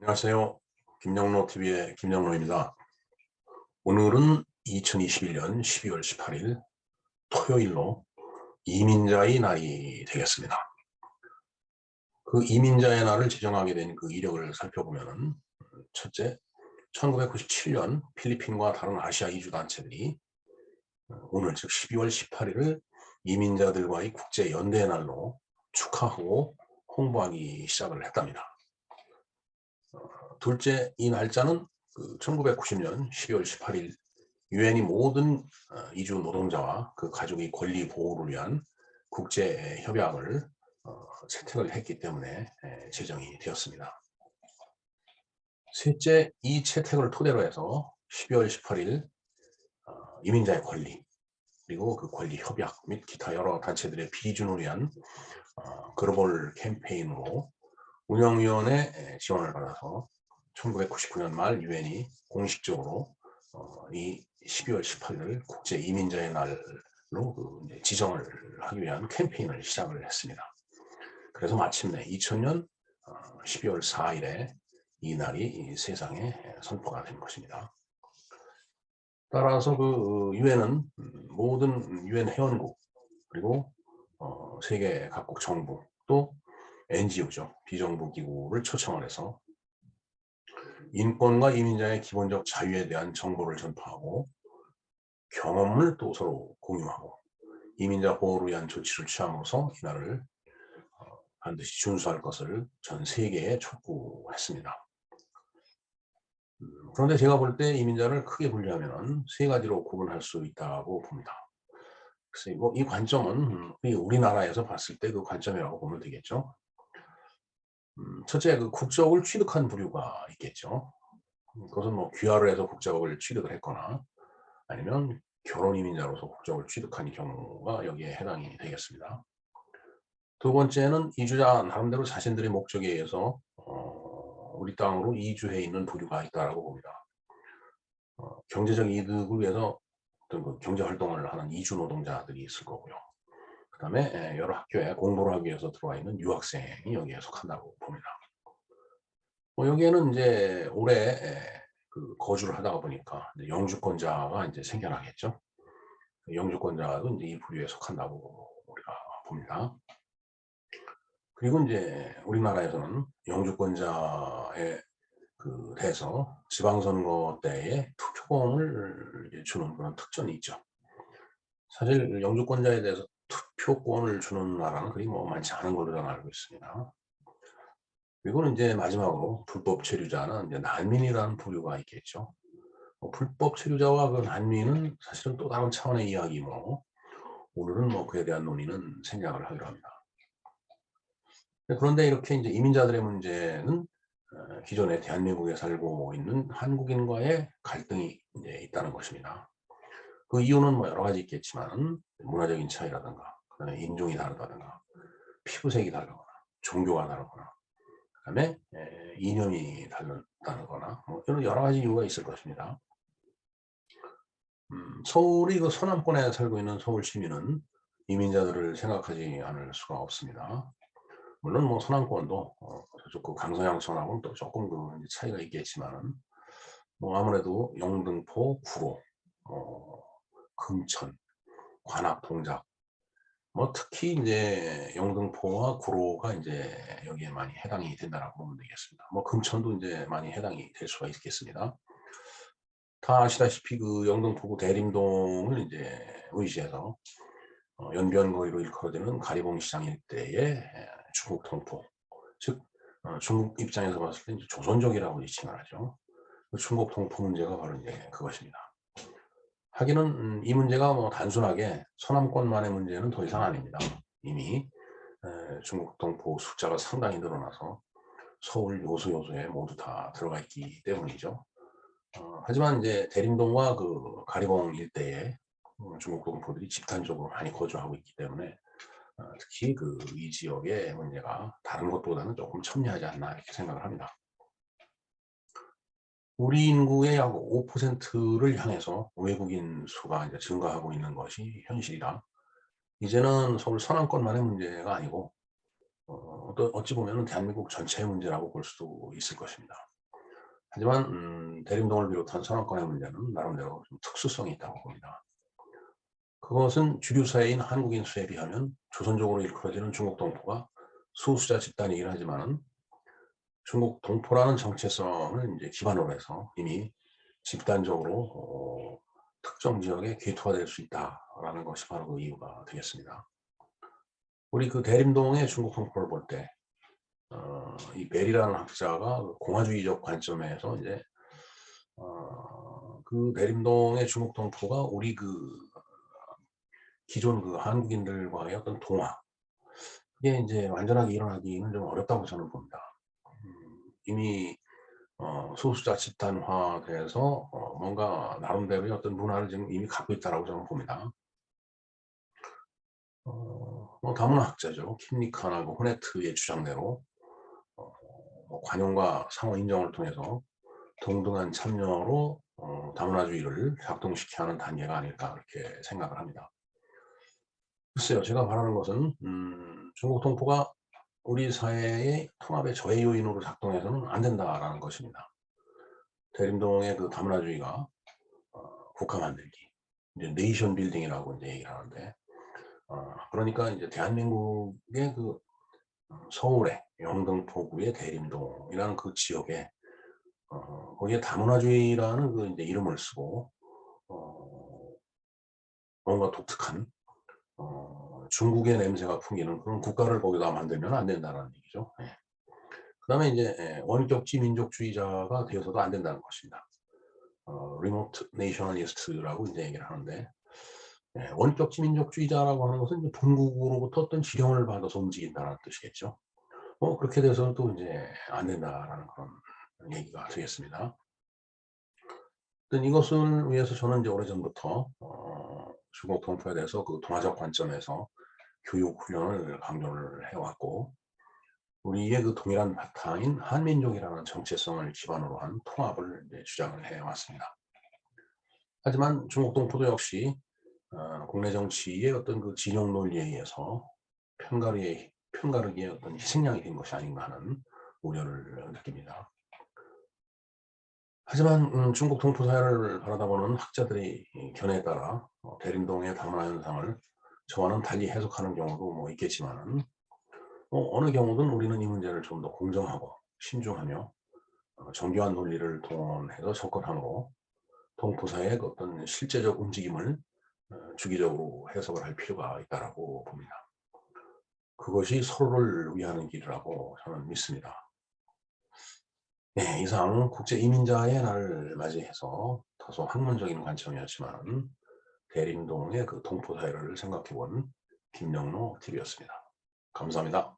안녕하세요. 김영로 TV의 김영로입니다. 오늘은 2021년 12월 18일 토요일로 이민자의 날이 되겠습니다. 그 이민자의 날을 지정하게 된 그 이력을 살펴보면 첫째, 1997년 필리핀과 다른 아시아 이주 단체들이 오늘 즉 12월 18일을 이민자들과의 국제 연대의 날로 축하하고 홍보하기 시작을 했답니다. 둘째, 이 날짜는 그 1990년 12월 18일 유엔이 모든 어, 이주 노동자와 그 가족의 권리 보호를 위한 국제 협약을 어, 채택을 했기 때문에 에, 제정이 되었습니다. 셋째, 이 채택을 토대로 해서 12월 18일 어, 이민자의 권리 그리고 그 권리 협약 및 기타 여러 단체들의 비준을 위한 어, 글로벌 캠페인으로 운영위원회 지원을 받아서 1999년 말 유엔이 공식적으로 어, 이 12월 18일을 국제 이민자의 날로 그 지정을 하기 위한 캠페인을 시작을 했습니다. 그래서 마침내 2000년 어, 12월 4일에 이 날이 이 세상에 선포가 된 것입니다. 따라서 그 유엔은 모든 유엔 회원국 그리고 어, 세계 각국 정부 또 NGO죠 비정부 기구를 초청을 해서 인권과 이민자의 기본적 자유에 대한 정보를 전파하고 경험을 또 서로 공유하고 이민자 보호를 위한 조치를 취함으로써 이 날을 어, 반드시 준수할 것을 전 세계에 촉구했습니다. 음, 그런데 제가 볼 때 이민자를 크게 분류하면 세 가지로 구분할 수 있다고 봅니다. 그래서 뭐이 관점은 우리나라에서 봤을 때 그 관점이라고 보면 되겠죠. 음, 첫째, 그 국적을 취득한 부류가 있겠죠. 그것은 뭐 귀화를 해서 국적을 취득을 했거나 아니면 결혼 이민자로서 국적을 취득한 경우가 여기에 해당이 되겠습니다. 두 번째는 이주자 나름대로 자신들의 목적에 의해서 어, 우리 땅으로 이주해 있는 부류가 있다고 봅니다. 어, 경제적 이득을 위해서 어떤 그 경제 활동을 하는 이주 노동자들이 있을 거고요. 그 다음에 여러 학교에 공부를 하기 위해서 들어와 있는 유학생이 여기에 속한다고 봅니다. 뭐 여기에는 이제 올해 그 거주를 하다가 보니까 영주권자가 이제 생겨나겠죠. 영주권자도 이제 이 부류에 속한다고 우리가 봅니다. 그리고 이제 우리나라에서는 영주권자에 그 대해서 지방선거 때에 투표권을 주는 그런 특전이 있죠. 사실 영주권자에 대해서 투 표권을 주는 나라는 그리 뭐 많지 않은 걸로 저는 알고 있습니다. 그리고는 이제 마지막으로 불법 체류자는 이제 난민이라는 부류가 있겠죠. 뭐 불법 체류자와 그 난민은 사실은 또 다른 차원의 이야기고 오늘은 뭐 그에 대한 논의는 생략을 하기로 합니다. 그런데 이렇게 이제 이민자들의 문제는 어, 기존에 대한민국에 살고 있는 한국인과의 갈등이 있다는 것입니다. 그 이유는 뭐 여러 가지 있겠지만 문화적인 차이라든가 인종이 다르다든가 피부색이 다르거나 종교가 다르거나 그다음에 이념이 다르다거나 뭐 이런 여러 가지 이유가 있을 것입니다. 음, 서울이 그 서남권에 살고 있는 서울 시민은 이민자들을 생각하지 않을 수가 없습니다. 물론 뭐 서남권도 어, 그 강서양천하고는 또 조금 그 차이가 있겠지만은 뭐 아무래도 영등포, 구로, 어, 금천, 관악, 동작 뭐 특히 이제 영등포와 구로가 이제 여기에 많이 해당이 된다라고 보면 되겠습니다. 뭐 금천도 이제 많이 해당이 될 수가 있겠습니다. 다 아시다시피 그 영등포구 대림동을 이제 의지해서 어, 연변거리로 일컬어지는 가리봉 시장 일대의 중국 통포, 즉 어, 중국 입장에서 봤을 때 조선족이라고 지칭을 하죠. 그 중국 통포 문제가 바로 이제 그것입니다. 하기는 음, 이 문제가 뭐 단순하게 서남권만의 문제는 더 이상 아닙니다. 이미 중국 동포 숫자가 상당히 늘어나서 서울 요소 요소에 모두 다 들어가 있기 때문이죠. 어, 하지만 이제 대림동과 그 가리봉 일대에 어, 중국 동포들이 집단적으로 많이 거주하고 있기 때문에 어, 특히 그 이 지역의 문제가 다른 것보다는 조금 첨예하지 않나 이렇게 생각을 합니다. 우리 인구의 약 5%를 향해서 외국인 수가 이제 증가하고 있는 것이 현실이다. 이제는 서울 서남권만의 문제가 아니고 어, 또 어찌 보면 대한민국 전체의 문제라고 볼 수도 있을 것입니다. 하지만 음, 대림동을 비롯한 선언권의 문제는 나름대로 좀 특수성이 있다고 봅니다. 그것은 주류 사회인 한국인 수에 비하면 조선족으로 일컬어지는 중국 동포가 소수자 집단이긴 하지만은 중국 동포라는 정체성을 이제 기반으로 해서 이미 집단적으로 어, 특정 지역에 괴투가 될 수 있다라는 것이 바로 그 이유가 되겠습니다. 우리 그 대림동의 중국 동포를 볼 때, 어, 이 벨이라는 학자가 그 공화주의적 관점에서 이제 어, 그 대림동의 중국 동포가 우리 그 기존 그 한국인들과의 어떤 동화 이게 이제 완전하게 일어나기는 좀 어렵다고 저는 봅니다. 음, 이미 어, 소수자 집단화돼서 어, 뭔가 나름대로의 어떤 문화를 지금 이미 갖고 있다라고 저는 봅니다. 어, 뭐 다문화학자죠. 킴리칸하고 호네트의 주장대로 어, 뭐 관용과 상호 인정을 통해서 동등한 참여로 어, 다문화주의를 작동시켜야 하는 단계가 아닐까 이렇게 생각을 합니다. 글쎄요, 제가 바라는 것은 음, 중국 동포가 우리 사회의 통합의 저해 요인으로 작동해서는 안 된다라는 것입니다. 대림동의 그 다문화주의가 어, 국가 만들기, 이제 네이션 빌딩이라고 이제 얘기를 하는데, 어, 그러니까 이제 대한민국의 그 서울의 영등포구의 대림동이라는 그 지역에 어, 거기에 다문화주의라는 그 이제 이름을 쓰고 어, 뭔가 독특한 어, 중국의 냄새가 풍기는 그런 국가를 거기다 만들면 안 된다는 얘기죠. 예. 그 다음에 이제 예, 원격지 민족주의자가 되어서도 안 된다는 것입니다. 어, 리모트 네이셔널리스트라고 이제 얘기를 하는데 예, 원격지 민족주의자라고 하는 것은 본국으로부터 어떤 지령을 받아서 움직인다는 뜻이겠죠. 뭐 그렇게 돼서는 또 이제 안 된다라는 그런 얘기가 되겠습니다. 이것을 위해서 저는 이제 오래전부터 어, 중국 동포에 대해서 그 동화적 관점에서 교육 훈련을 강조를 해왔고 우리의 그 동일한 바탕인 한민족이라는 정체성을 기반으로 한 통합을 주장을 해왔습니다. 하지만 중국 동포도 역시 어, 국내 정치의 어떤 그 진영 논리에 의해서 편가르기의, 편가르기의 어떤 희생양이 된 것이 아닌가 하는 우려를 느낍니다. 하지만 음, 중국 동포 사회를 바라다보는 학자들의 견해에 따라 어, 대림동의 다문화 현상을 저와는 달리 해석하는 경우도 뭐 있겠지만은 어, 어느 경우든 우리는 이 문제를 좀 더 공정하고 신중하며 어, 정교한 논리를 동원해서 접근함으로 동포사의 어떤 실제적 움직임을 어, 주기적으로 해석을 할 필요가 있다고 봅니다. 그것이 서로를 위하는 길이라고 저는 믿습니다. 네, 이상 국제이민자의 날을 맞이해서 다소 학문적인 관점이었지만 대림동의 그 동포 사회를 생각해본 김영로 TV였습니다. 감사합니다.